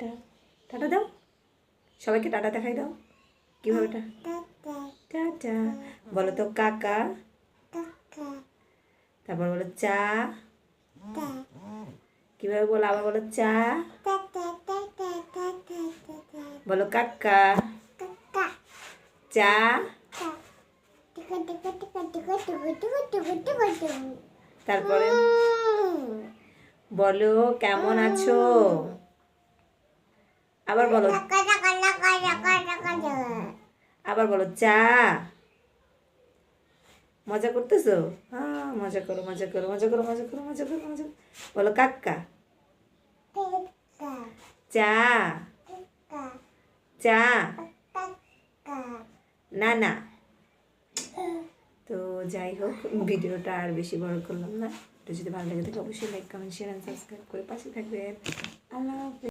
Tata. Tata দাও। সবাইকে tata দেখাই দাও। কীভাবে টাটা। বলো তো কাকা। তারপর বলো চা। কীভাবে বলো? আবার বলো চা। বলো কাকা। চা। তারপরে? বলো, কেমন আছো? আবার বলো। আবার বলো চা মজা করতেছো? হ্যাঁ মজা করো মজা করো মজা করো মজা করো মজা করো মজা বলো কাকা চা চা না না। তো যাই হোক ভিডিওটা আর বেশি বড় করলাম না। তো যদি ভালো লাগে থাকে অবশ্যই like comment share and subscribe করে পাশে থাকবেন। আল্লাহ